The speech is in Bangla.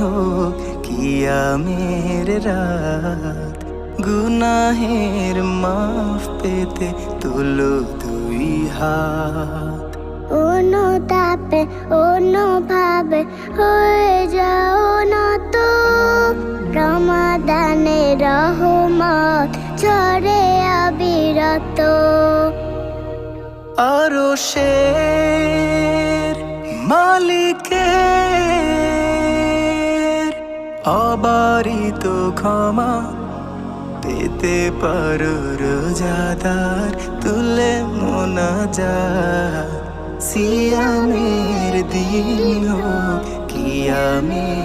হোক কিয়ামের রাত। গুনাহের মাফ পেতে তুলো দুই হাত। অনুতাপে অনুভাবে হয়ে যাও না তো। রমাদানে রহমত ঝরে অবিরত আরও শের অবারিত ক্ষমা পেতে পারো রোজাদার তুলে মোনা যা সিয়ামের দিন হোক কিয়ামের